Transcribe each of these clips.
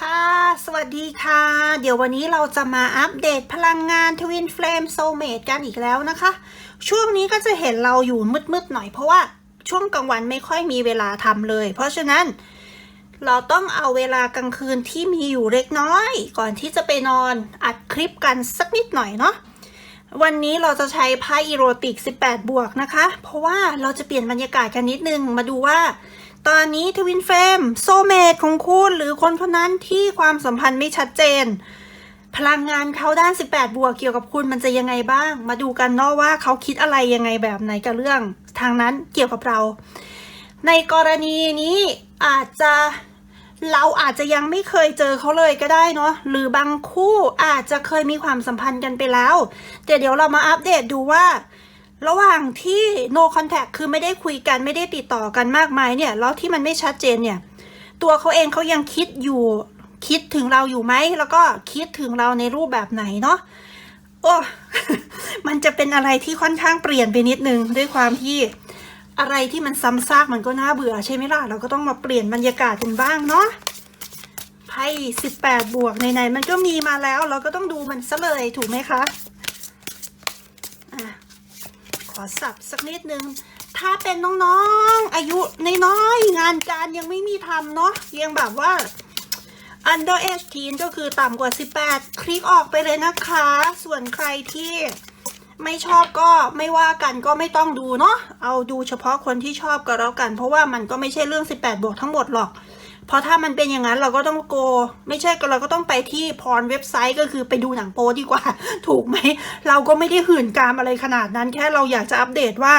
ค่ะ สวัสดีค่ะ เดี๋ยววันนี้เราจะมาอัปเดตพลังงาน Twin Flame Soulmate กันอีกแล้วนะคะ ช่วงนี้ก็จะเห็นเราอยู่มืดๆหน่อยเพราะว่าช่วงกลางวันไม่ค่อยมีเวลาทำเลย เพราะฉะนั้น เราต้องเอาเวลากลางคืนที่มีอยู่เล็กน้อย ก่อนที่จะไปนอนอัดคลิปกันสักนิดหน่อยเนาะวันนี้เราจะใช้ไพ่อีโรติก 18 บวกนะคะ เพราะว่าเราจะเปลี่ยนบรรยากาศกันนิดนึงมาดูว่า ตอนนี้ทวินเฟรมโซเมตของคุณหรือคนคนนั้นที่ความสัมพันธ์ไม่ชัดเจน พลังงานเขาด้าน 18 บวกเกี่ยวกับคุณมันจะยังไงบ้าง มาดูกันเนาะว่าเขาคิดอะไรยังไงแบบไหนกับเรื่อง ทางนั้นเกี่ยวกับเรา ในกรณีนี้อาจจะเราอาจจะยังไม่เคยเจอเขาเลยก็ได้เนาะหรือบางคู่อาจจะเคยมีความสัมพันธ์กันไปแล้วแต่เดี๋ยวเรามาอัปเดตดูว่า ระหว่างที่ no contact คือไม่ได้คุยกันไม่ได้ติดต่อกันมากมายเนี่ย แล้วที่มันไม่ชัดเจนเนี่ย ตัวเขาเองเขายังคิดอยู่ คิดถึงเราอยู่ไหม แล้วก็คิดถึงเราในรูปแบบไหนเนาะ โอ้ มันจะเป็นอะไรที่ค่อนข้างเปลี่ยนไปนิดนึง ด้วยความที่อะไรที่มันซ้ำซากมันก็น่าเบื่อใช่ไหมล่ะ เราก็ต้องมาเปลี่ยนบรรยากาศกันบ้างเนาะ ไพ่สิบแปดบวกในๆมันก็มีมาแล้ว เราก็ต้องดูมันซะเลยถูกไหมคะ อสับสักนิดนึง ถ้าเป็นน้องๆ อายุน้อยๆงานการยังไม่มีทำเนาะยังแบบว่า under 18ก็คือต่ำกว่า 18 คลิกออกไปเลยนะคะ ส่วนใครที่ไม่ชอบก็ไม่ว่ากันก็ไม่ต้องดูเนาะเอาดูเฉพาะคนที่ชอบก็แล้วกัน เพราะว่ามันก็ไม่ใช่เรื่อง 18 บวกทั้งหมดหรอก เพราะถ้ามันเป็นอย่างนั้นเราก็ต้องโก ไม่ใช่ก็เราก็ต้องไปที่พรเว็บไซต์ก็คือไปดูหนังโป๊ดีกว่า ถูกไหม เราก็ไม่ได้หื่นกามอะไรขนาดนั้นแค่เราอยากจะอัปเดตว่า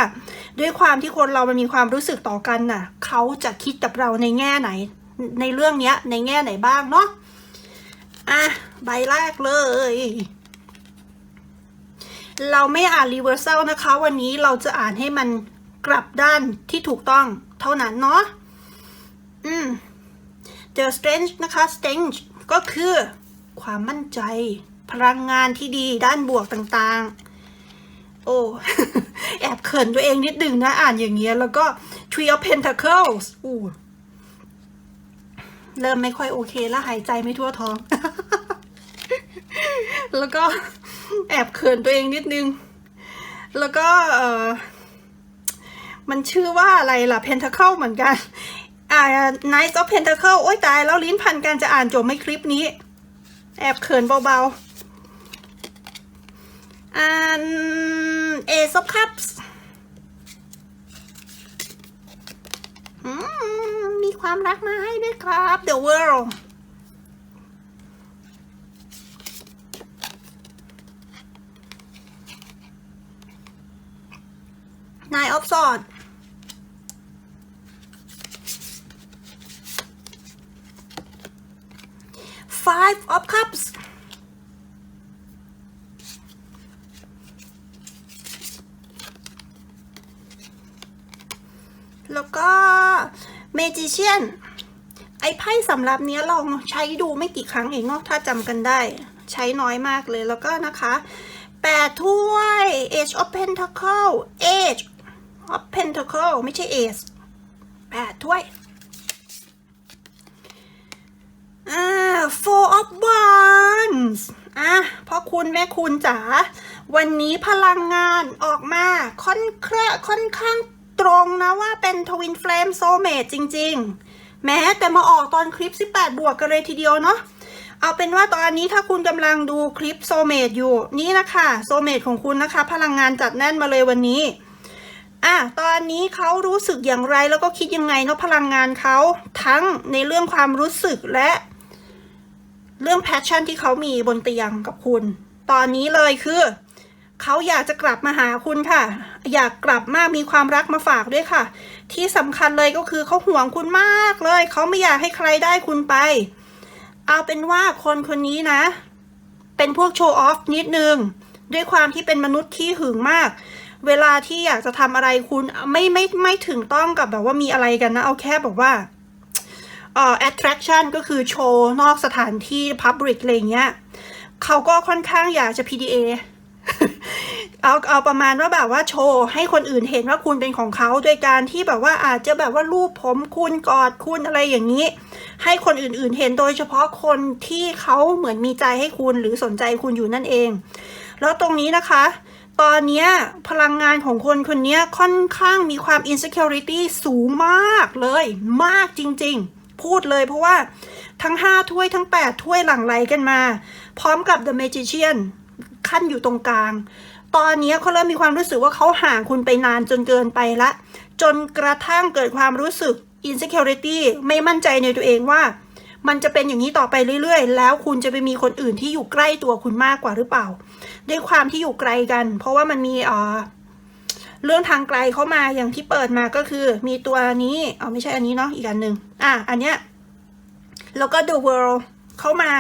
ด้วยความที่คนเรามันมีความรู้สึกต่อกันน่ะเขาจะคิดกับเราในแง่ไหน ในเรื่องเนี้ย ในแง่ไหนบ้างเนาะอะใบแรกเลย เราไม่อ่าน reversal นะคะ วันนี้เราจะอ่านให้มันกลับด้านที่ถูกต้องเท่านั้นเนาะอืม The strength นะคะ strength ก็คือความมั่นใจ พลังงานที่ดีด้านบวกต่างๆ โอ้ แอบเขินตัวเองนิดนึงนะอ่านอย่างเงี้ย แล้วก็ tree of Pentacles อู้เริ่มไม่ค่อยโอเคแล้วหายใจไม่ทั่วท้อง แล้วก็แอบเขินตัวเองนิดนึง แล้วก็ เออมันชื่อว่าอะไรล่ะ Pentacle เหมือนกัน อ่า Knight of Pentacle โอ้ยตายแล้วลิ้นพันกันจะอ่านจบไหม่คลิปนี้ แอบเขินเบาๆอ่าน Ace of Cups อืมมีความรักมาให้ด้วยครับ The World Nine of Swords Five of Cups แล้วก็ Magician ไอ้ไพ่สำหรับเนี้ยลองใช้ดูไม่กี่ครั้งเองเนาะถ้าจำกันได้ ใช้น้อยมากเลยแล้วก็นะคะแปดถ้วย Age of Pentacle Age of Pentacle ไม่ใช่ Ace แปดถ้วย อ่า four of wands อะพ่อคุณแม่คุณจ๋าวันนี้พลังงานออกมาค่อนครค่อนข้างตรงนะว่าเป็นทวินเฟลมโซเมตจริง ๆ แม้แต่มาออกตอนคลิป 18 บวกกันเลยทีเดียวเนาะเอาเป็นว่าตอนนี้ถ้าคุณกำลังดูคลิปโซเมตอยู่นี่นะคะโซเมตของคุณนะคะ พลังงานจัดแน่นมาเลยวันนี้อะตอนนี้เขารู้สึกอย่างไรแล้วก็คิดยังไงเนาะพลังงานเขาทั้งในเรื่องความรู้สึกและ เรื่องแพชชั่นที่เขามีบนเตียงกับคุณ ตอนนี้เลยคือเขาอยากจะกลับมาหาคุณค่ะ อยากกลับมากมีความรักมาฝากด้วยค่ะ ที่สำคัญเลยก็คือเขาห่วงคุณมากเลย เขาไม่อยากให้ใครได้คุณไป เอาเป็นว่าคนคนนี้นะ เป็นพวกโชว์ออฟนิดนึง ด้วยความที่เป็นมนุษย์ที่หึงมาก เวลาที่อยากจะทำอะไรคุณไม่ไม่ไม่ถึงต้องกับแบบว่ามีอะไรกันนะ เอาแค่แบบว่า เอ่อ attraction ก็คือโชว์นอกสถานที่ public อะไรอย่างเงี้ยเขาก็ค่อนข้างอยากจะ PDA เอาเอาประมาณว่าแบบว่าโชว์ให้คนอื่นเห็นว่าคุณเป็นของเขาโดยการที่แบบว่าอาจจะแบบว่ารูปผมคุณกอดคุณอะไรอย่างนี้ ให้คนอื่นๆเห็นโดยเฉพาะคนที่เขาเหมือนมีใจให้คุณหรือสนใจคุณอยู่นั่นเอง แล้วตรงนี้นะคะ ตอนเนี้ยพลังงานของคนคนนี้ค่อนข้างมีความ insecurity สูงมากเลย มากจริง ๆ พูดเลยเพราะว่าทั้ง 5 ถ้วยทั้ง 8 ถ้วยหลังไหลกันมา พร้อมกับ The Magician ขั้นอยู่ตรงกลาง ตอนนี้เขาเริ่มมีความรู้สึกว่าเขาห่างคุณไปนานจนเกินไปละ จนกระทั่งเกิดความรู้สึก insecurity ไม่มั่นใจในตัวเองว่า มันจะเป็นอย่างนี้ต่อไปเรื่อยๆ แล้วคุณจะไปมีคนอื่นที่อยู่ใกล้ตัวคุณมากกว่าหรือเปล่า ด้วยความที่อยู่ไกลกัน เพราะว่ามันมีอ่อ เรื่องทางไกลเข้ามาอย่างที่เปิดมาก็คือ มีตัวนี้เอาไม่ใช่อันนี้เนาะอีกอันหนึ่งอะอันเนี้ยแล้วก็ the world เข้ามา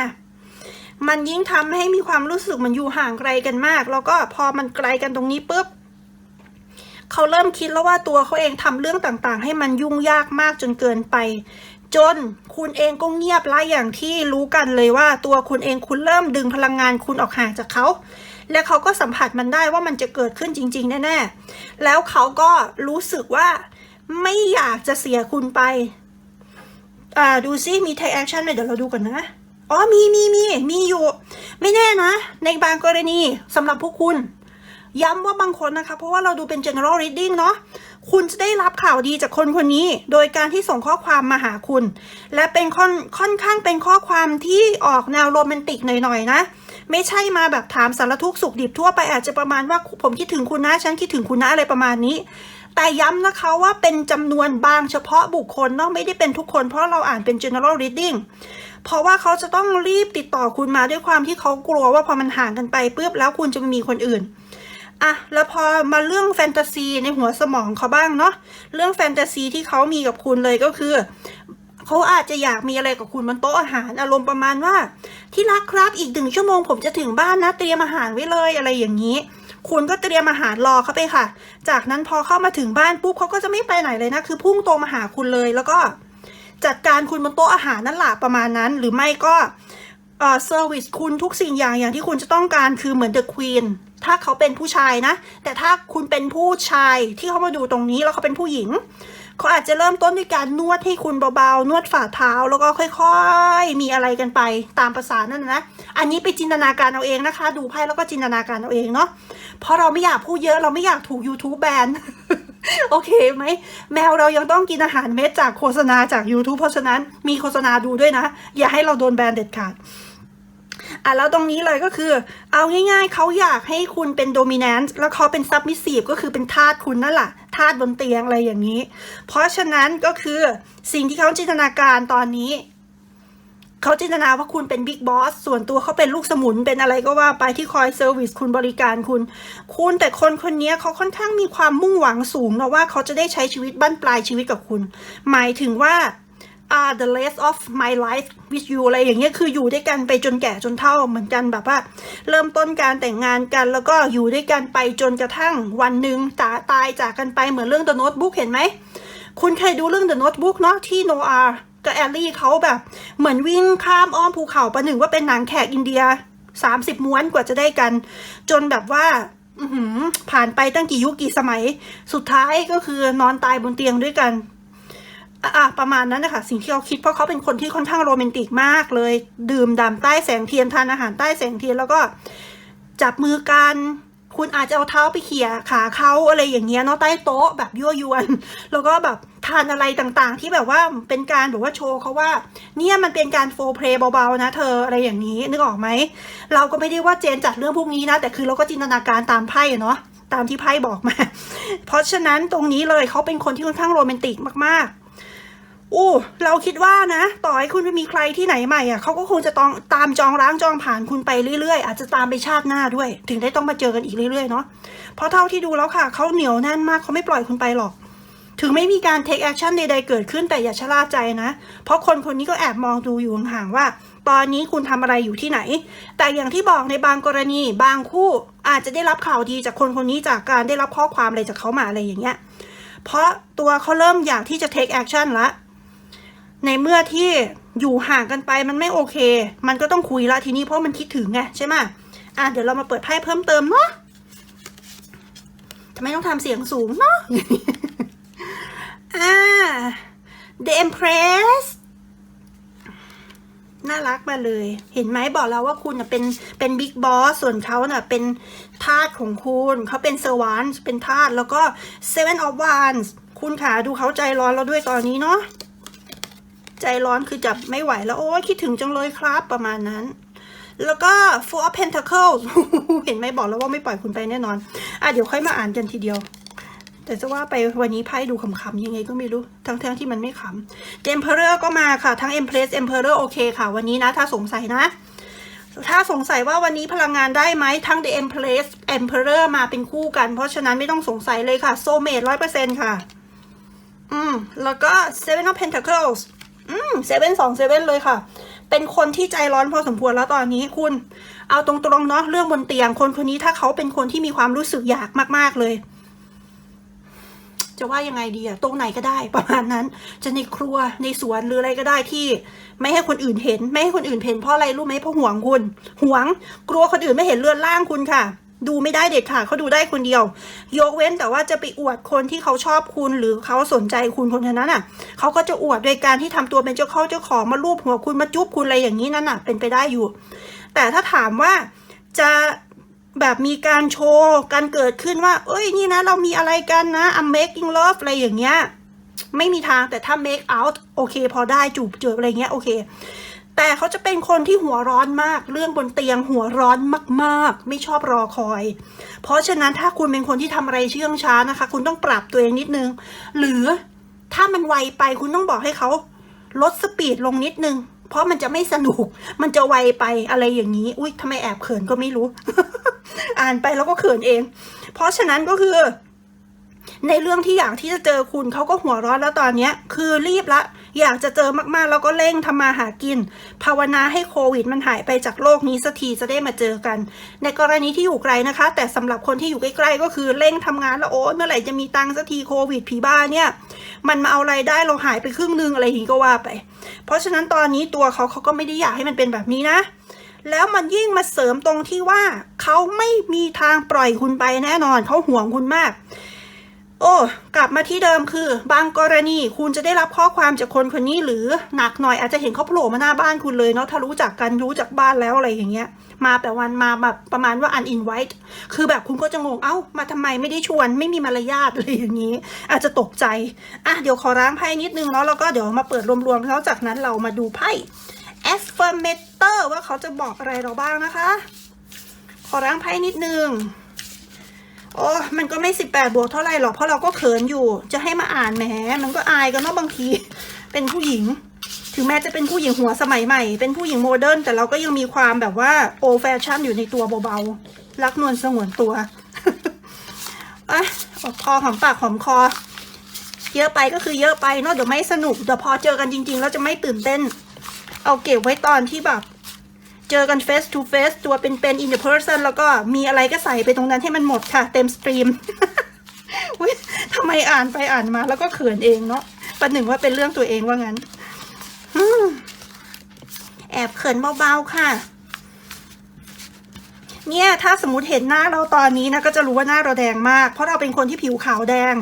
มันยิ่งทำให้มีความรู้สึกมันอยู่ห่างไกลกันมาก แล้วก็พอมันไกลกันตรงนี้ปุ๊บเขาเริ่มคิดแล้วว่าตัวเขาเองทำเรื่องต่างๆ ให้มันยุ่งยากมากจนเกินไป จนคุณเองก็เงียบละอย่างที่รู้กันเลยว่าตัวคุณเองคุณเริ่มดึงพลังงานคุณออกห่างจากเขา และเขาก็สัมผัสมันได้ว่ามันจะเกิดขึ้นจริง ๆ แน่ๆ แล้วเขาก็รู้สึกว่าไม่อยากจะเสียคุณไป อ่าดูซิมี take action ไหมเดี๋ยวเราดูกันนะ อ๋อมีมีมีมีอยู่ ไม่แน่นะ ในบางกรณีสำหรับพวกคุณ ย้ำว่าบางคนนะคะ เพราะว่าเราดูเป็น general reading เนาะคุณจะได้รับข่าวดีจากคนคนนี้ โดยการที่ส่งข้อความมาหาคุณ และเป็นค่อนค่อนข้างเป็นข้อความที่ออกแนวโรแมนติกหน่อยๆนะ ไม่ใช่มาแบบถามสารทุกข์สุขดิบทั่วไปอาจจะประมาณว่าผมคิดถึงคุณนะฉันคิดถึงคุณนะอะไรประมาณนี้ แต่ย้ำนะคะว่าเป็นจำนวนบางเฉพาะบุคคลเนาะไม่ได้เป็นทุกคนเพราะเราอ่านเป็น general reading เพราะว่าเขาจะต้องรีบติดต่อคุณมาด้วยความที่เขากลัวว่าพอมันห่างกันไปปุ๊บแล้วคุณจะไม่มีคนอื่นอะแล้วพอมาเรื่องแฟนตาซีในหัวสมองเขาบ้างเนาะเรื่องแฟนตาซีที่เขามีกับคุณเลยก็คือ เขาอาจจะอยากมีอะไรกับคุณบนโต๊ะอาหารอารมณ์ประมาณว่า ที่รักครับอีกหนึ่งชั่วโมงผมจะถึงบ้านนะเตรียมอาหารไว้เลยอะไรอย่างนี้ คุณก็เตรียมอาหารรอเขาไปค่ะ จากนั้นพอเข้ามาถึงบ้านปุ๊บเขาก็จะไม่ไปไหนเลยนะคือพุ่งตรงมาหาคุณเลยแล้วก็จัดการคุณบนโต๊ะอาหารนั่นแหละประมาณนั้น หรือไม่ก็เอ่อเซอร์วิสคุณทุกสิ่งอย่างอย่างที่คุณจะต้องการคือเหมือนเดอะควีนถ้าเขาเป็นผู้ชายนะ แต่ถ้าคุณเป็นผู้ชายที่เขามาดูตรงนี้แล้วเขาเป็นผู้หญิง เขาอาจจะเริ่มต้นด้วยการนวดให้คุณเบาๆ นวดฝ่าเท้าแล้วก็ค่อยๆ มีอะไรกันไปตามภาษานั่นนะ อันนี้ไปจินตนาการเอาเองนะคะ ดูไพ่แล้วก็จินตนาการเอาเองเนาะ เพราะเราไม่อยากพูดเยอะเราไม่อยากถูก YouTube แบน โอเคไหม แมวเรายังต้องกินอาหารเม็ดจากโฆษณาจาก YouTube เพราะฉะนั้นมีโฆษณาดูด้วยนะ อย่าให้เราโดนแบนเด็ดขาด อะแล้วตรงนี้เลยก็คือ เอาง่ายๆเขาอยากให้คุณเป็นโดมิ n น n ์แล้วเขาเป็นซับมิสซีฟก็คือเป็นทาสคุณนั่นแหละทาสบนเตียงอะไรอย่างนี้ เพราะฉะนั้นก็คือสิ่งที่เขาจินตนาการตอนนี้เขาจินตนาว่าคุณเป็นบิ๊กบอสส่วนตัวเขาเป็นลูกสมุนเป็นอะไรก็ว่าไปที่คอยเซอร์วิสคุณบริการคุณ คุณแต่คนคนนี้เขาค่อนข้างมีความมุ่งหวังสูงนะว่าเขาจะได้ใช้ชีวิตบั้นปลายชีวิตกับคุณ หมายถึงว่า อ่า the rest of my life with you อะไรอย่างเงี้ยคืออยู่ด้วยกันไปจนแก่จนเฒ่าเหมือนกันแบบว่า เริ่มต้นการแต่งงานกัน แล้วก็อยู่ด้วยกันไปจนกระทั่งวันหนึ่งตาตายจากกันไปเหมือนเรื่อง The Notebook เห็นไหมคุณเคยดูเรื่อง The Notebook เนาะที่โนอากับแอลลี่เขาแบบเหมือนวิ่งข้ามอ้อมภูเขาประหนึ่งว่าเป็นหนังแขกอินเดีย 30 ม้วนกว่าจะได้กัน จนแบบว่าอือหือผ่านไปตั้งกี่ยุคกี่สมัย สุดท้ายก็คือนอนตายบนเตียงด้วยกัน อะประมาณนั้นนะคะสิ่งที่เขาคิดเพราะเขาเป็นคนที่ค่อนข้างโรแมนติกมากเลย ดื่มด่ำใต้แสงเทียนทานอาหารใต้แสงเทียนแล้วก็จับมือกันคุณอาจจะเอาเท้าไปเขี่ยขาเขาอะไรอย่างเงี้ยเนาะใต้โต๊ะแบบยั่วยวน แล้วก็แบบทานอะไรต่างๆ ที่แบบว่าเป็นการแบบว่าโชว์เขาว่า เนี่ยมันเป็นการโฟเพลย์เบาๆนะเธออะไรอย่างนี้นึกออกไหม เราก็ไม่ได้ว่าเจนจัดเรื่องพวกนี้นะ แต่คือเราก็จินตนาการตามไพ่เนาะตามที่ไพ่บอกมา เพราะฉะนั้นตรงนี้เลยเขาเป็นคนที่ค่อนข้างโรแมนติกมากๆ อู้เราคิดว่านะ ต่อให้คุณไปมีใครที่ไหนใหม่อะเขาก็คงจะต้องตามจองล้างจองผ่านคุณไปเรื่อยๆ อาจจะตามไปชาติหน้าด้วย ถึงได้ต้องมาเจอกันอีกเรื่อยๆเนาะเพราะเท่าที่ดูแล้วค่ะเขาเหนียวแน่นมากเขาไม่ปล่อยคุณไปหรอก ถึงไม่มีการ take action ใดๆเกิดขึ้นแต่อย่าชะล่าใจนะ เพราะคนคนนี้ก็แอบมองดูอยู่ห่างๆว่า ตอนนี้คุณทำอะไรอยู่ที่ไหน แต่อย่างที่บอกในบางกรณีบางคู่อาจจะได้รับข่าวดีจากคนคนนี้จากการได้รับข้อความอะไรจากเขามาอะไรอย่างเงี้ยเพราะตัวเขาเริ่มอยากที่จะ take action ละ ในเมื่อที่อยู่ห่างกันไปมันไม่โอเค มันก็ต้องคุยละทีนี้เพราะมันคิดถึงไงใช่ไหมอะเดี๋ยวเรามาเปิดไพ่เพิ่มเติมเนาะทำไมต้องทำเสียงสูงเนาะอ่า The Empress น่ารักมาเลย เห็นไหมบอกแล้วว่าคุณเป็นเป็นบิ๊กบอสส่วนเขาเน่ะเป็นทาสของคุณเขาเป็นเซอร์วานเป็นทาสแล้วก็ Seven of Wands คุณขาดูเขาใจร้อนแล้วด้วยตอนนี้เนาะ ใจร้อนคือจับไม่ไหวแล้วโอ้ยคิดถึงจังเลยครับประมาณนั้น แล้วก็ Four of Pentacles เห็นไหมบอกแล้วว่าไม่ปล่อยคุณไปแน่นอน อะเดี๋ยวค่อยมาอ่านกันทีเดียว แต่จะว่าไปวันนี้ไพ่ดูขำๆยังไงก็ไม่รู้ ทั้งๆที่มันไม่ขำ emperor ก็มาค่ะ ทั้ง Empress Emperor โอเคค่ะ วันนี้นะถ้าสงสัยนะถ้าสงสัยว่าวันนี้พลังงานได้ไหมทั้ง The Empress Emperor มาเป็นคู่กัน เพราะฉะนั้นไม่ต้องสงสัยเลยค่ะ Soulmate ร้อยเปอร์เซ็นต์ค่ะ อืม แล้วก็ Seven of Pentacles อืม Seven สอง Seven เลยค่ะ เป็นคนที่ใจร้อนพอสมควรแล้วตอนนี้คุณ เอาตรงๆเนาะเรื่องบนเตียง คนคนนี้ถ้าเขาเป็นคนที่มีความรู้สึกอยากมากๆเลย จะว่ายังไงดีอะตรงไหนก็ได้ประมาณนั้น จะในครัวในสวนหรืออะไรก็ได้ที่ ไม่ให้คนอื่นเห็น ไม่ให้คนอื่นเห็นเพราะอะไรรู้ไหมเพราะห่วงคุณห่วง กลัวคนอื่นไม่เห็นเลือนล่างคุณค่ะ ดูไม่ได้เด็ดขาดเขาดูได้คนเดียว ยกเว้นแต่ว่าจะไปอวดคนที่เขาชอบคุณหรือเขาสนใจคุณคนนั้นน่ะเขาก็จะอวดโดยการที่ทำตัวเป็นเจ้าเข้าเจ้าของมาลูบหัวคุณมาจุ๊บคุณอะไรอย่างนี้นั่นน่ะ เป็นไปได้อยู่ แต่ถ้าถามว่าจะแบบมีการโชว์การเกิดขึ้นว่า เอ้ยนี่นะ เรามีอะไรกันนะ I'm making love อะไรอย่างเงี้ยไม่มีทางแต่ถ้า make out โอเค พอได้จูบเจออะไรเงี้ยโอเค แต่เขาจะเป็นคนที่หัวร้อนมาก เรื่องบนเตียงหัวร้อนมากๆ ไม่ชอบรอคอย เพราะฉะนั้นถ้าคุณเป็นคนที่ทำอะไรเชื่องช้านะคะ คุณต้องปรับตัวเองนิดนึง หรือถ้ามันไวไปคุณต้องบอกให้เขาลดสปีดลงนิดนึง เพราะมันจะไม่สนุก มันจะไวไปอะไรอย่างนี้ อุ้ยทำไมแอบเขินก็ไม่รู้ อ่านไปแล้วก็เขินเอง เพราะฉะนั้นก็คือ ในเรื่องที่อยากที่จะเจอคุณเขาก็หัวร้อนแล้วตอนเนี้ย คือรีบละ อยากจะเจอมากๆ แล้วก็เร่งทำมาหากิน ภาวนาให้โควิดมันหายไปจากโลกนี้สักทีจะได้มาเจอกัน ในกรณีที่อยู่ไกลนะคะ แต่สำหรับคนที่อยู่ใกล้ๆก็คือเร่งทำงานแล้วโอ้เมื่อไหร่จะมีตังค์สักทีโควิดผีบ้าเนี่ยมันมาเอารายได้เราหายไปครึ่งนึงอะไรอย่างนี้ก็ว่าไป เพราะฉะนั้นตอนนี้ตัวเขาเขาก็ไม่ได้อยากให้มันเป็นแบบนี้นะแล้วมันยิ่งมาเสริมตรงที่ว่าเขาไม่มีทางปล่อยคุณไปแน่นอนเขาห่วงคุณมาก โอ้กลับมาที่เดิมคือบางกรณีคุณจะได้รับข้อความจากคนคนนี้หรือหนักหน่อยอาจจะเห็นเขาโผล่มาหน้าบ้านคุณเลยเนาะถ้ารู้จักกันรู้จักบ้านแล้วอะไรอย่างเงี้ย มาแต่วันมาแบบประมาณว่า uninvite คือแบบคุณก็จะงงเอ้ามาทำไมไม่ได้ชวนไม่มีมารยาทอะไรอย่างนี้ อาจจะตกใจอะเดี๋ยวขอล้างไพ่นิดนึงเนาะแล้วก็เดี๋ยวมาเปิดรวมๆแล้วจากนั้นเรามาดูไพ่ affirmator ว่าเขาจะบอกอะไรเราบ้างนะคะ ขอล้างไพ่นิดนึง โอ้มันก็ไม่สิบแปดบวกเท่าไหร่หรอกเพราะเราก็เขินอยู่ จะให้มาอ่านแหมมันก็อายกันเนาะบางที เป็นผู้หญิง ถึงแม้จะเป็นผู้หญิงหัวสมัยใหม่ เป็นผู้หญิงโมเดิร์นแต่เราก็ยังมีความแบบว่าโอแฟชั่นอยู่ในตัวเบาๆรักนวลสงวนตัวอะอคอหอมปากหอมคอ เยอะไปก็คือเยอะไปเนาะเดี๋ยวไม่สนุกเดี๋ยวพอเจอกันจริงๆแล้วจะไม่ตื่นเต้น เอาเก็บไว้ตอนที่แบบ เจอกัน face to face ตัวเป็นๆ in the person แล้วก็มีอะไรก็ใส่ไปตรงนั้นให้มันหมดค่ะ เต็มสตรีมอุ้ยทำไมอ่านไปอ่านมาแล้วก็เขินเองเนาะประหนึ่งว่าเป็นเรื่องตัวเองว่างั้น แอบเขินเบาๆค่ะ เนี่ยถ้าสมมติเห็นหน้าเราตอนนี้นะก็จะรู้ว่าหน้าเราแดงมาก เพราะเราเป็นคนที่ผิวขาวแดง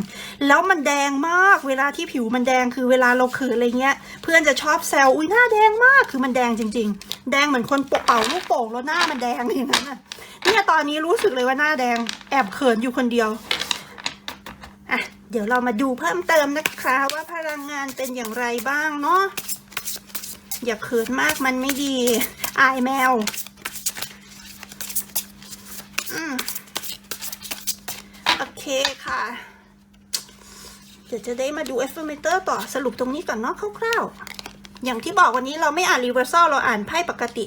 แล้วมันแดงมาก เวลาที่ผิวมันแดงคือเวลาเราเขินอะไรเงี้ย เพื่อนจะชอบแซวอุ้ยหน้าแดงมากคือมันแดงจริง ๆ แดงเหมือนคนเป่าลูกโป่งแล้วหน้ามันแดงอย่างนั้นน่ะเนี่ยตอนนี้รู้สึกเลยว่าหน้าแดงแอบเขินอยู่คนเดียวอะเดี๋ยวเรามาดูเพิ่มเติมนะคะ ว่าพลังงานเป็นอย่างไรบ้างเนาะอย่าเขินมากมันไม่ดี อายแมว อืมโอเคค่ะ เดี๋ยวจะได้มาดู affirmator ต่อสรุปตรงนี้ก่อนเนาะคร่าวๆ อย่างที่บอกวันนี้เราไม่อ่าน reversal เราอ่านไพ่ปกติ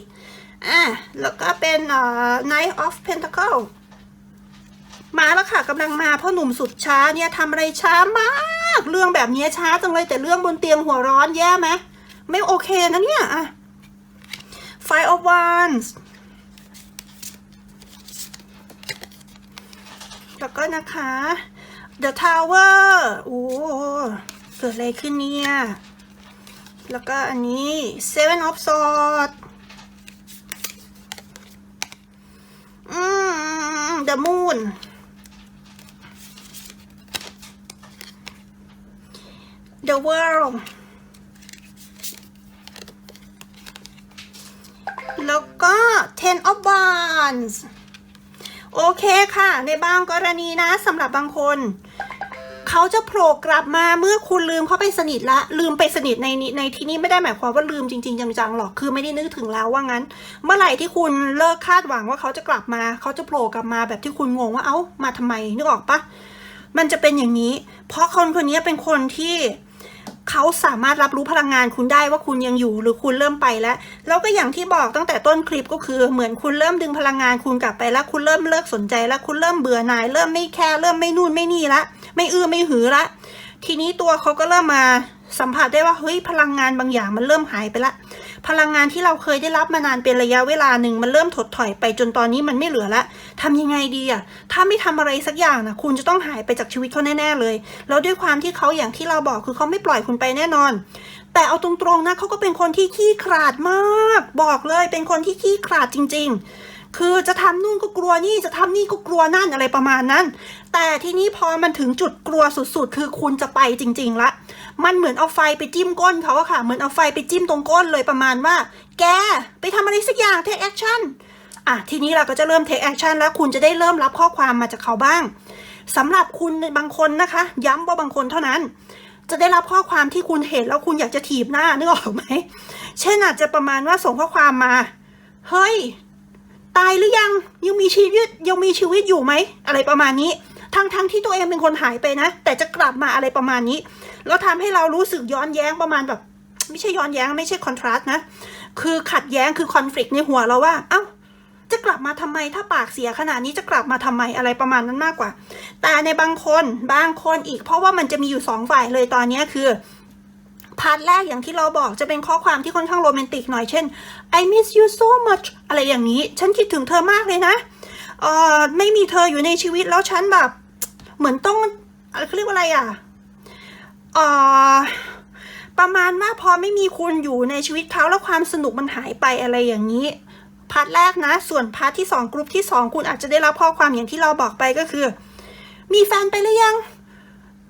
อะแล้วก็เป็นเอ่อ knight of pentacle มาแล้วค่ะกำลังมาเพราะหนุ่มสุดช้าเนี่ยทำอะไรช้ามาก เรื่องแบบนี้ช้าจังเลยแต่เรื่องบนเตียงหัวร้อนแย่ไหมไม่โอเคนะเนี่ยอะ five of wands แล้วก็นะคะ The Tower โอ้เกิดอะไรขึ้นเนี่ย แล้วก็อันนี้ Seven of Swords อืม The Moon The World แล้วก็ Ten of Wands โอเคค่ะ ในบางกรณีนะสำหรับบางคน เขาจะโผล่กลับมาเมื่อคุณลืมเขาไปสนิทละ ลืมไปสนิทในนี้ในที่นี้ไม่ได้หมายความว่าลืมจริงๆจังๆหรอกคือไม่ได้นึกถึงแล้วว่างั้น เมื่อไหร่ที่คุณเลิกคาดหวังว่าเขาจะกลับมา เขาจะโผล่กลับมาแบบที่คุณงงว่าเอ้ามาทำไมนึกออกปะมันจะเป็นอย่างนี้ เพราะคนคนนี้เป็นคนที่ เขาสามารถรับรู้พลังงานคุณได้ว่าคุณยังอยู่หรือคุณเริ่มไปแล้ว แล้วก็อย่างที่บอกตั้งแต่ต้นคลิปก็คือเหมือนคุณเริ่มดึงพลังงานคุณกลับไปแล้ว คุณเริ่มเลิกสนใจแล้วคุณเริ่มเบื่อหน่าย เริ่มไม่แคร์เริ่มไม่นู่นไม่นี่ละ ไม่อื้อไม่หือละ ทีนี้ตัวเขาก็เริ่มมาสัมผัสได้ว่าเฮ้ยพลังงานบางอย่างมันเริ่มหายไปละ พลังงานที่เราเคยได้รับมานานเป็นระยะเวลาหนึ่งมันเริ่มถดถอยไปจนตอนนี้มันไม่เหลือละทำยังไงดีอะถ้าไม่ทำอะไรสักอย่างนะคุณจะต้องหายไปจากชีวิตเขาแน่ๆเลย แล้วด้วยความที่เขาอย่างที่เราบอกคือเขาไม่ปล่อยคุณไปแน่นอน แต่เอาตรงๆนะเขาก็เป็นคนที่ขี้ขลาดมาก บอกเลยเป็นคนที่ขี้ขลาดจริง ๆคือจะทำนู่นก็กลัวนี่จะทำนี่ก็กลัวนั่นอะไรประมาณนั้น แต่ทีนี้พอมันถึงจุดกลัวสุดๆ คือคุณจะไปจริง ๆ ละ มันเหมือนเอาไฟไปจิ้มก้นเขาอะค่ะ เหมือนเอาไฟไปจิ้มตรงก้นเลยประมาณว่า แกไปทำอะไรสักอย่าง take action อะทีนี้เราก็จะเริ่ม take action แล้วคุณจะได้เริ่มรับข้อความมาจากเขาบ้างสำหรับคุณบางคนนะคะ ย้ำว่าบางคนเท่านั้น จะได้รับข้อความที่คุณเห็นแล้วคุณอยากจะถีบหน้านึกออกไหมเช่นอาจจะประมาณว่าส่งข้อความมาเฮ้ยตายหรือยังยังมีชีวิตยังมีชีวิตอยู่ไหมอะไรประมาณนี้ ทั้งทั้งที่ตัวเองเป็นคนหายไปนะ แต่จะกลับมาอะไรประมาณนี้ แล้วทำให้เรารู้สึกย้อนแย้งประมาณแบบ ไม่ใช่ย้อนแย้งไม่ใช่คอนทราสต์นะ คือขัดแย้งคือคอน FLICT ในหัวเราว่า เอ้า จะกลับมาทำไมถ้าปากเสียขนาดนี้จะกลับมาทำไมอะไรประมาณนั้นมากกว่า แต่ในบางคนบางคนอีก เพราะว่ามันจะมีอยู่สองฝ่ายเลยตอนนี้คือพาร์ทแรกอย่างที่เราบอกจะเป็นข้อความที่ค่อนข้างโรแมนติกหน่อยเช่น I miss you so much อะไรอย่างนี้ ฉันคิดถึงเธอมากเลยนะ เออไม่มีเธออยู่ในชีวิตแล้วฉันแบบ เหมือนต้องอะไรเขาเรียกว่าอะไรอะเออประมาณว่าพอไม่มีคุณอยู่ในชีวิตเขาแล้วความสนุกมันหายไปอะไรอย่างนี้พาร์ทแรกนะ ส่วนพาร์ทที่สองกลุ่มที่สองคุณอาจจะได้รับข้อความอย่างที่เราบอกไปก็คือ มีแฟนไปหรือยัง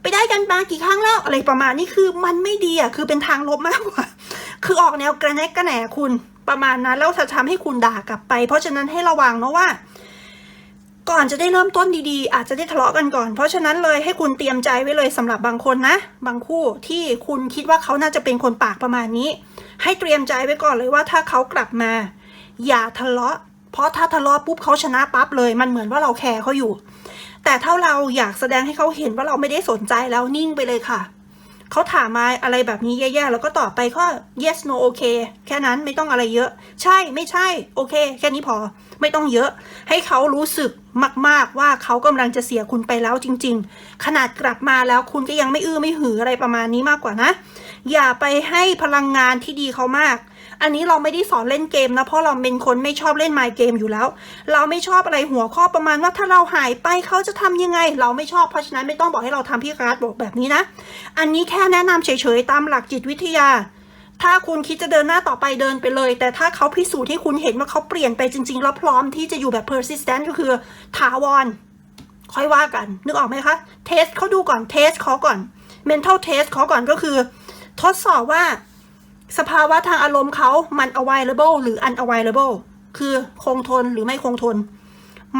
ไปได้กันมากี่ครั้งแล้วอะไรประมาณนี้คือมันไม่ดีอะคือเป็นทางลบมากกว่า คือออกแนวกระแนกกระแหนคุณประมาณนั้นแล้วจะทำให้คุณด่ากลับไป เพราะฉะนั้นให้ระวังนะว่า ก่อนจะได้เริ่มต้นดีๆ อาจจะได้ทะเลาะกันก่อน เพราะฉะนั้นเลยให้คุณเตรียมใจไว้เลยสำหรับบางคนนะ บางคู่ที่คุณคิดว่าเขาน่าจะเป็นคนปากประมาณนี้ ให้เตรียมใจไว้ก่อนเลยว่าถ้าเขากลับมา อย่าทะเลาะ เพราะถ้าทะเลาะปุ๊บเขาชนะปั๊บเลย มันเหมือนว่าเราแคร์เขาอยู่ แต่ถ้าเราอยากแสดงให้เขาเห็นว่าเราไม่ได้สนใจแล้วนิ่งไปเลยค่ะเขาถามมาอะไรแบบนี้แย่ๆ แล้วก็ตอบไปก็ yes no okay แค่นั้นไม่ต้องอะไรเยอะ ใช่ไม่ใช่ โอเค แค่นี้พอ ไม่ต้องเยอะ ให้เขารู้สึก มาก ๆ ว่าเขากำลังจะเสียคุณไปแล้วจริง ๆ ขนาดกลับมาแล้วคุณก็ยังไม่อื้อไม่หืออะไรประมาณนี้มากกว่านะ อย่าไปให้พลังงานที่ดีเขามาก อันนี้เราไม่ได้สอนเล่นเกมนะ เพราะเราเป็นคนไม่ชอบเล่นไมเกมอยู่แล้ว เราไม่ชอบอะไรหัวข้อประมาณว่าถ้าเราหายไปเขาจะทำยังไง เราไม่ชอบเพราะฉะนั้นไม่ต้องบอกให้เราทำพี่การ์ดบอกแบบนี้นะ อันนี้แค่แนะนำเฉยๆตามหลักจิตวิทยา ถ้าคุณคิดจะเดินหน้าต่อไปเดินไปเลย แต่ถ้าเขาพิสูจน์ให้คุณเห็นว่าเขาเปลี่ยนไปจริงๆแล้วพร้อมที่จะอยู่แบบ persistent ก็คือถาวร ค่อยว่ากัน นึกออกไหมคะ เทสเขาดูก่อน เทสเขาก่อน mental test เขาก่อนก็คือ ทดสอบว่าสภาวะทางอารมณ์เขามัน available หรือ unavailable คือคงทนหรือไม่คงทน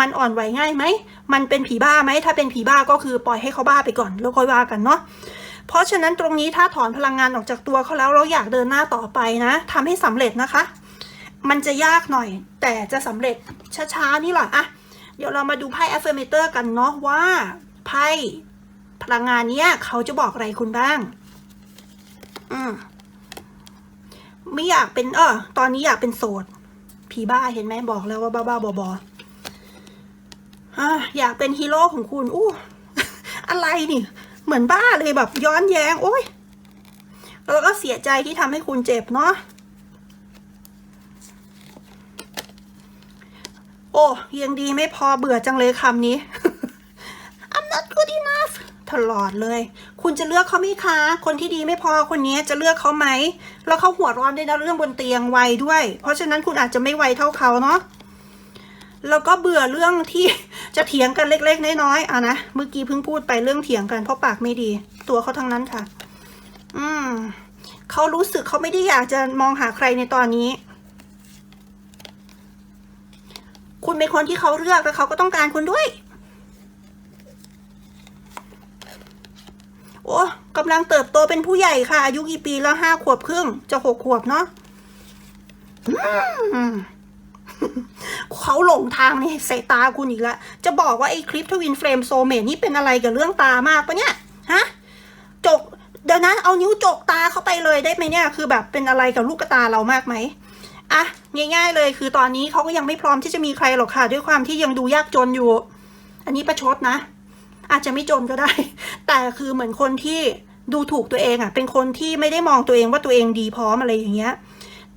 มันอ่อนไหวง่ายไหม มันเป็นผีบ้าไหม ถ้าเป็นผีบ้าก็คือปล่อยให้เขาบ้าไปก่อน แล้วค่อยว่ากันเนาะ เพราะฉะนั้นตรงนี้ถ้าถอนพลังงานออกจากตัวเขาแล้วเราอยากเดินหน้าต่อไปนะทำให้สำเร็จนะคะ มันจะยากหน่อย แต่จะสำเร็จช้าๆนี่แหละอะเดี๋ยวเรามาดูไพ่ affirmator กันเนาะว่าไพ่พลังงานเนี้ยเขาจะบอกอะไรคุณบ้าง อืมไม่อยากเป็นเออตอนนี้อยากเป็นโสด ผีบ้าเห็นไหมบอกแล้วว่าบ้าบ้าบอบออยากเป็นฮีโร่ของคุณ อู้ อะไรนี่ เหมือนบ้าเลยแบบย้อนแย้ง โอ้ยแล้วก็เสียใจที่ทำให้คุณเจ็บเนาะโอ้ยังดีไม่พอเบื่อจังเลยคำนี้ I'm not good enough ตลอดเลย คุณจะเลือกเขาไหมคะ คนที่ดีไม่พอคนนี้จะเลือกเขาไหม แล้วเขาหัวร้อนได้นเรื่องบนเตียงไวด้วย เพราะฉะนั้นคุณอาจจะไม่ไวเท่าเขาเนาะ แล้วก็เบื่อเรื่องที่ จะเถียงกันเล็ก ๆ น้อยๆอะนะเมื่อกี้เพิ่งพูดไปเรื่องเถียงกันเพราะปากไม่ดี ตัวเขาทั้งนั้นค่ะ อืมเขารู้สึกเขาไม่ได้อยากจะมองหาใครในตอนนี้ คุณเป็นคนที่เขาเลือกแล้วเขาก็ต้องการคุณด้วย โอ้กำลังเติบโตเป็นผู้ใหญ่ค่ะ อายุกี่ปีแล้วห้าขวบครึ่ง จะหกขวบเนาะ เขาหลงทางในสายตาคุณอีกแล้ว จะบอกว่าไอ้คลิปทวินเฟรมโซเมทนี่เป็นอะไรกับเรื่องตามากปะเนี่ย ฮะ จก เดี๋ยวนะเอานิ้วจกตาเข้าไปเลยได้ไหมเนี่ย คือแบบเป็นอะไรกับลูกตาเรามากไหมอะ ง่ายๆเลยคือตอนนี้เขาก็ยังไม่พร้อมที่จะมีใครหรอกค่ะ ด้วยความที่ยังดูยากจนอยู่ อันนี้ประชดนะ อาจจะไม่จนก็ได้ แต่คือเหมือนคนที่ดูถูกตัวเองอะ เป็นคนที่ไม่ได้มองตัวเองว่าตัวเองดีพร้อมอะไรอย่างเงี้ย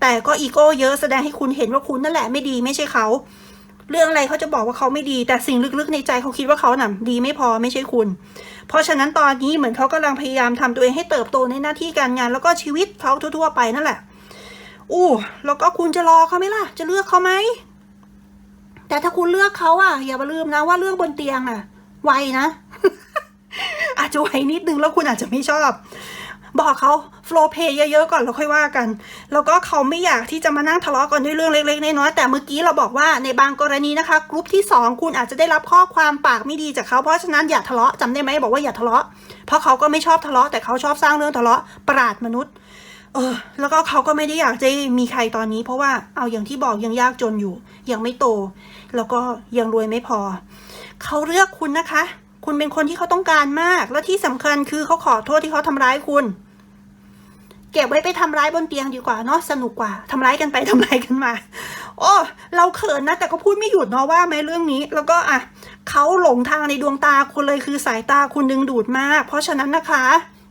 แต่ก็อีโก้เยอะแสดงให้คุณเห็นว่าคุณนั่นแหละไม่ดีไม่ใช่เขาเรื่องอะไรเขาจะบอกว่าเขาไม่ดี แต่สิ่งลึกๆในใจเขาคิดว่าเขาน่ะดีไม่พอไม่ใช่คุณ เพราะฉะนั้นตอนนี้เหมือนเขากำลังพยายามทำตัวเองให้เติบโตในหน้าที่การงาน แล้วก็ชีวิตเขาทั่วๆไปนั่นแหละ อู้แล้วก็คุณจะรอเขาไหมล่ะ จะเลือกเขาไหมแต่ถ้าคุณเลือกเขาอะอย่าลืมนะว่าเรื่องบนเตียงอะ ไวนะ อาจจะไวนิดนึงแล้วคุณอาจจะไม่ชอบ บอกเขาโฟล์เพย์เยอะๆก่อนแล้วค่อยว่ากัน แล้วก็เขาไม่อยากที่จะมานั่งทะเลาะกันด้วยเรื่องเล็กๆน้อยๆแต่เมื่อกี้เราบอกว่าในบางกรณีนะคะกลุ่มที่สองคุณอาจจะได้รับข้อความปากไม่ดีจากเขาเพราะฉะนั้นอย่าทะเลาะจำได้ไหมบอกว่าอย่าทะเลาะ เพราะเขาก็ไม่ชอบทะเลาะแต่เขาชอบสร้างเรื่องทะเลาะประหลาดมนุษย์เออแล้วก็เขาก็ไม่ได้อยากจะมีใครตอนนี้ เพราะว่าเอาอย่างที่บอกยังยากจนอยู่ ยังไม่โต แล้วก็ยังรวยไม่พอ เขาเลือกคุณนะคะ คุณเป็นคนที่เขาต้องการมาก และที่สำคัญคือเขาขอโทษที่เขาทำร้ายคุณ เก็บไว้ไปทำร้ายบนเตียงดีกว่าเนาะสนุกกว่าทำร้ายกันไปทำร้ายกันมา โอ้เราเขินนะแต่ก็พูดไม่หยุดเนาะว่าไหมเรื่องนี้ แล้วก็อะเขาหลงทางในดวงตาคุณเลยคือสายตาคุณดึงดูดมาก เพราะฉะนั้นนะคะ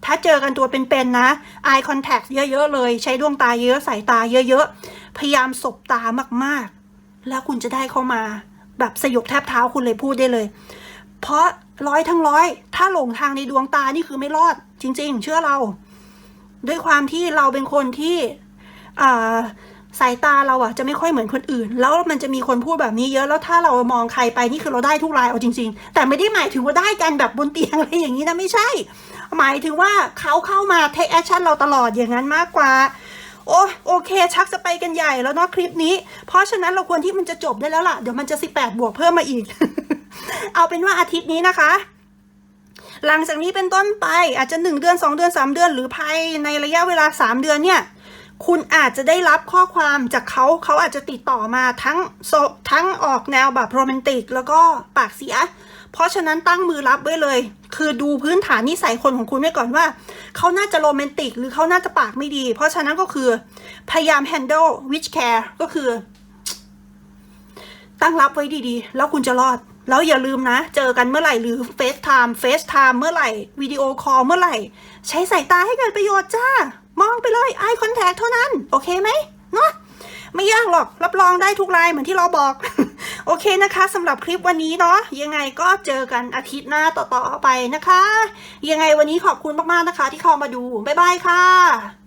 ถ้าเจอกันตัวเป็นๆนะ eye contact เยอะๆเลย ใช้ดวงตาเยอะสายตาเยอะๆ พยายามสบตามากๆ แล้วคุณจะได้เข้ามา แบบสยบแทบเท้าคุณเลยพูดได้เลย เพราะ ร้อยทั้งร้อย ถ้าหลงทางในดวงตานี่คือไม่รอด จริง ๆ เชื่อเรา ด้วยความที่เราเป็นคนที่สายตาเราอะจะไม่ค่อยเหมือนคนอื่น แล้วมันจะมีคนพูดแบบนี้เยอะแล้วถ้าเรามองใครไปนี่คือเราได้ทุกรายเอาจริง ๆ แต่ไม่ได้หมายถึงว่าได้กันแบบบนเตียงอะไรอย่างนี้นะไม่ใช่ หมายถึงว่าเขาเข้ามา take action เราตลอดอย่างนั้นมากกว่าโอ้โอเค ชักจะไปกันใหญ่แล้วเนาะคลิปนี้ เพราะฉะนั้นเราควรที่มันจะจบได้แล้วล่ะ เดี๋ยวมันจะ 18 บวกเพิ่มมาอีก เอาเป็นว่าอาทิตย์นี้นะคะ หลังจากนี้เป็นต้นไปอาจจะ 1 เดือน 2 เดือน 3 เดือน หรือภายในระยะเวลา 3 เดือนเนี่ยคุณอาจจะได้รับข้อความจากเขาเขาอาจจะติดต่อมาทั้งโซทั้งออกแนวแบบโรแมนติก แล้วก็ปากเสีย เพราะฉะนั้นตั้งมือรับไว้เลย คือดูพื้นฐานนิสัยคนของคุณไว้ก่อนว่า เขาน่าจะโรแมนติก หรือเขาน่าจะปากไม่ดี เพราะฉะนั้นก็คือ พยายาม handle which care ก็คือ ตั้งรับไว้ดีๆ แล้วคุณจะรอด แล้วอย่าลืมนะ เจอกันเมื่อไหร่หรือ FaceTime FaceTime เมื่อไหร่วิดีโอคอลเมื่อไหร่ ใช้สายตาให้เกิดประโยชน์จ้า มองไปเลย eye contact เท่านั้น โอเคไหมเนาะไม่ยากหรอก รับรองได้ทุกรายเหมือนที่เราบอก โอเคนะคะสำหรับคลิปวันนี้เนาะยังไงก็เจอกันอาทิตย์หน้าต่อๆไปนะคะ ยังไงวันนี้ขอบคุณมากๆนะคะ ที่เข้ามาดู บ๊ายบายค่ะ